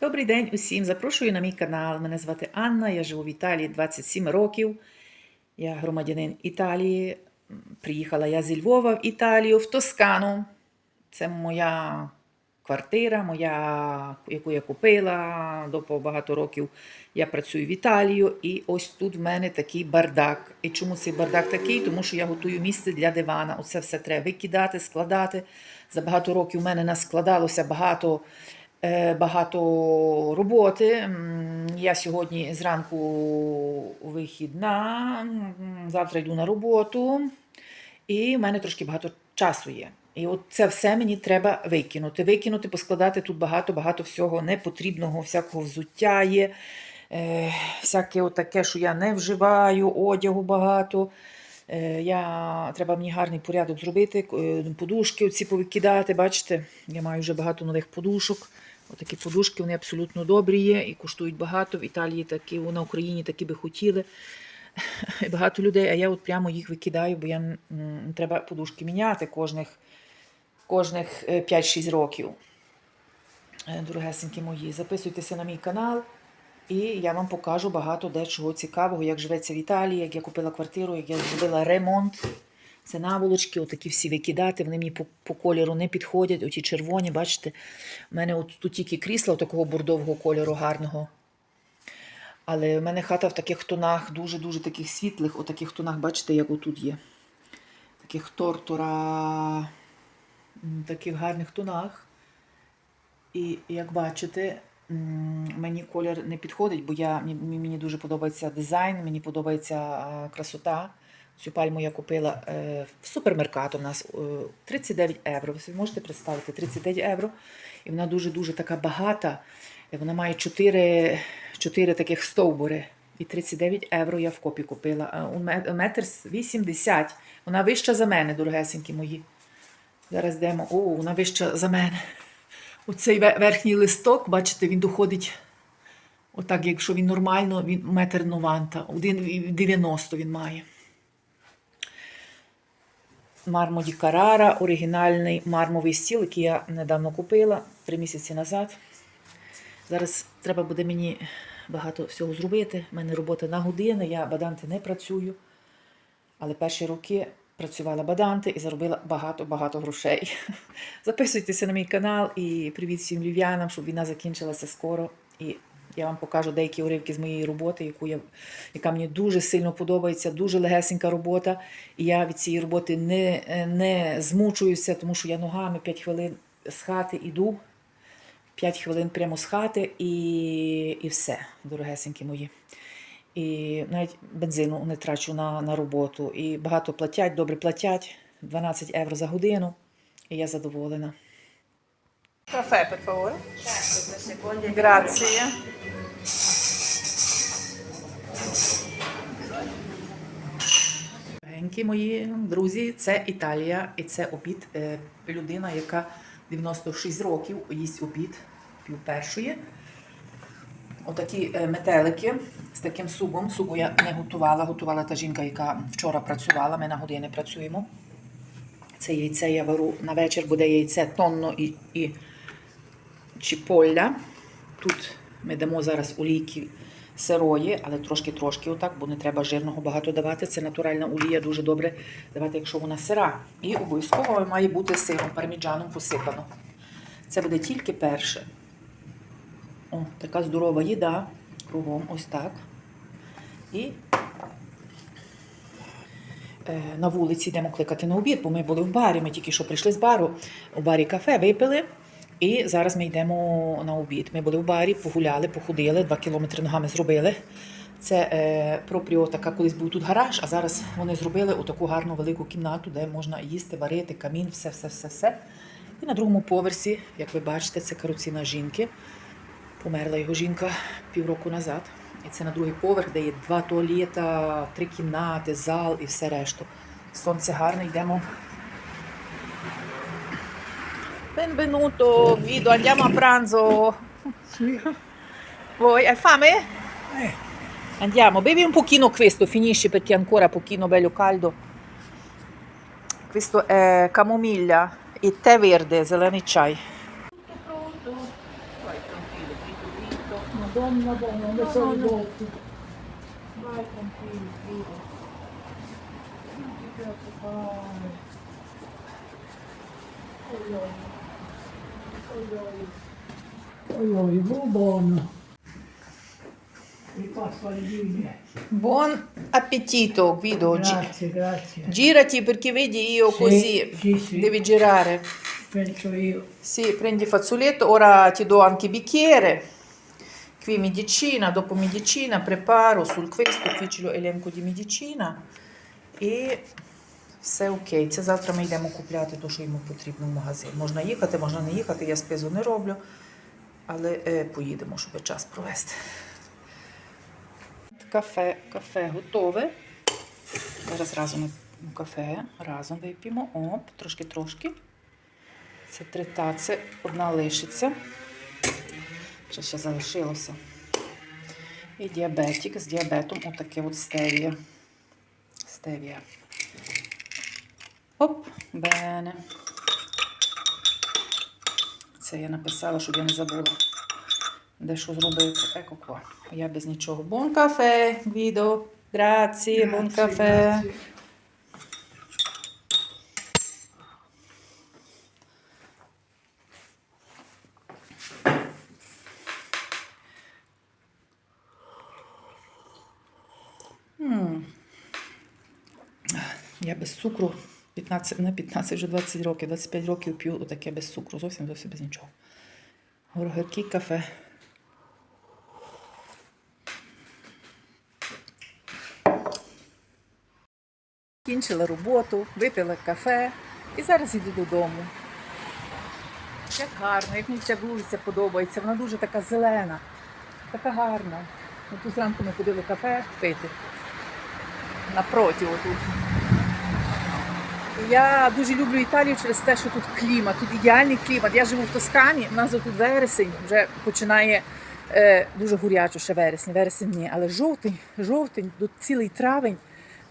Добрий день усім! Запрошую на мій канал. Мене звати Анна, я живу в Італії 27 років. Я громадянин Італії. Приїхала я зі Львова в Італію, в Тоскану. Це моя квартира, моя, яку я купила. До багато років я працюю в Італію. І ось тут в мене такий бардак. І чому цей бардак такий? Тому що я готую місце для дивана. Оце все треба викидати, складати. За багато років в мене наскладалося багато багато роботи. Я сьогодні зранку вихідна, завтра йду на роботу, і в мене трошки багато часу є. І от це все мені треба викинути. Викинути, поскладати тут багато-багато всього непотрібного, всякого взуття є, е, всяке от таке, що я не вживаю, одягу багато. Е, Я, треба мені гарний порядок зробити, е, подушки оці повикидати. Бачите, я маю вже багато нових подушок. Отакі подушки, вони абсолютно добрі є і коштують багато. В Італії такі, на Україні такі би хотіли. Багато людей, а я от прямо їх викидаю, бо я треба подушки міняти кожних, кожних е, 5-6 років. Е, Дорогесенькі мої, записуйтеся на мій канал. І я вам покажу багато дечого цікавого, як живеться в Італії, як я купила квартиру, як я зробила ремонт. Це наволочки, отакі всі викидати, вони мені по, по кольору не підходять. Оті червоні, бачите, в мене от тут тільки крісла такого бордового кольору гарного. Але в мене хата в таких тонах, дуже-дуже таких світлих, отаких тонах, бачите, як отут є. Таких тортура, таких гарних тонах. І як бачите, мені колір не підходить, бо я, мені дуже подобається дизайн, мені подобається красота. Цю пальму я купила е, в супермеркату у нас е, 39 євро. Ви можете представити 39 євро. І вона дуже-дуже така багата. Вона має 4, 4 таких стовбури. І 39 євро я в копі купила. Метр 80. Вона вища за мене, дорогесенькі мої. Зараз йдемо. О, вона вища за мене. Оцей верхній листок, бачите, він доходить. Отак, якщо він нормально, він метр нованта. 1,90 він має. Мармо ді Карара, оригінальний мармовий стіл, який я недавно купила три місяці назад. Зараз треба буде мені багато всього зробити. У мене робота на години, я баданти не працюю. Але перші роки працювала баданти і заробила багато-багато грошей. Записуйтеся на мій канал і привіт всім львів'янам, щоб війна закінчилася скоро. І я вам покажу деякі уривки з моєї роботи, яку я, яка мені дуже сильно подобається, дуже легесенька робота. І я від цієї роботи не, не змучуюся, тому що я ногами 5 хвилин з хати іду. 5 хвилин прямо з хати і, і все, дорогесенькі мої. І навіть бензину не трачу на, на роботу. І багато платять, добре платять. 12 євро за годину. І я задоволена. Кафе, per favore. Certo, due secondi. Grazie. Дорогенькі мої друзі, це Італія і це обід. Е, Людина, яка 96 років їсть обід пів першої. Отакі е, метелики з таким супом. Супу я не готувала. Готувала та жінка, яка вчора працювала. Ми на години працюємо. Це яйце я беру на вечір, буде яйце тонно і, і чіполля. Тут ми дамо зараз олійки сирої, але трошки-трошки отак, бо не треба жирного багато давати. Це натуральна олія, дуже добре давати, якщо вона сира. І обов'язково має бути сиром, парміджаном посипано. Це буде тільки перше. О, така здорова їда. Кругом, ось так. І е, на вулиці йдемо кликати на обід, бо ми були в барі. Ми тільки що прийшли з бару, у барі кафе випили. І зараз ми йдемо на обід. Ми були в барі, погуляли, походили, два кілометри ногами зробили. Це е, пропріо така колись був тут гараж, а зараз вони зробили таку гарну велику кімнату, де можна їсти, варити, камін, все, все, все, все. І на другому поверсі, як ви бачите, це каруціна жінки. Померла його жінка півроку назад. І це на другий поверх, де є два туалета, три кімнати, зал і все решту. Сонце гарне, йдемо. Benvenuto Guido, andiamo a pranzo. Sì. Voi hai fame? Eh. Andiamo, bevi un pochino questo, finisci perché è ancora pochino bello caldo. Questo è camomilla e tè verde, zeleni chai. Tutto. Madonna, madonna, non mi sono ridotti. Vai tranquillo. Non ti preoccupare. Oh, no. Oi oi, buon. Buon appetito Guido. Grazie, grazie. Girati perché vedi io Sì, così sì, sì. devi girare. Penso io. Sì, prendi il fazzoletto, ora ti do anche il bicchiere. Qui medicina, dopo medicina preparo sul questo, qui c'è l'elenco di medicina e все окей. Це завтра ми йдемо купляти те, що йому потрібно в магазин. Можна їхати, можна не їхати, я спизу не роблю, але е, поїдемо, щоб час провести. Кафе, кафе готове. Зараз разом у кафе, разом вип'ємо. Оп, трошки-трошки. Це три таці, одна лишиться. Що ще залишилося. І діабетик з діабетом, отаке от стевія. Стевія. Оп, бене. Це я написала, щоб я не забула, де що зробити. Еко qua. Я без нічого. Бон кафе, Гвідо. Граці, бон кафе. Я без цукру 15, не 15, вже 20 років, 25 років п'ю таке без цукру, зовсім зовсім без нічого. Горгірки кафе. Кінчила роботу, випила кафе і зараз йду додому. Як гарно, як мені ця вулиця подобається. Вона дуже така зелена, така гарна. Тут зранку ми ходили кафе пити. Напроти отут. Я дуже люблю Італію через те, що тут клімат, тут ідеальний клімат. Я живу в Тоскані, у нас тут вересень вже починає е, дуже гурячо, ще вересень, вересень ні, але жовтень, жовтень, тут цілий травень,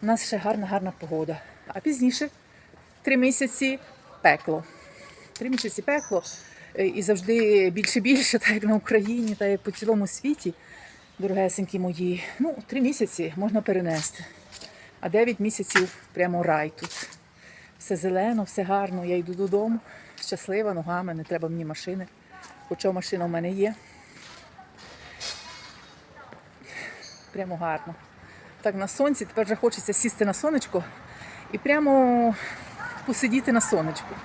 у нас ще гарна, гарна погода. А пізніше три місяці пекло. Три місяці пекло е, і завжди більше-більше, так як на Україні, так як по цілому світі, дорогесенькі мої. Ну, три місяці можна перенести. А 9 місяців прямо рай тут. Все зелено, все гарно. Я йду додому, щаслива ногами, не треба мені машини. Хоча машина в мене є. Прямо гарно. Так на сонці, тепер вже хочеться сісти на сонечко і прямо посидіти на сонечку.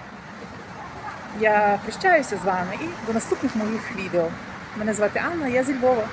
Я прощаюся з вами і до наступних моїх відео. Мене звати Анна, я зі Львова.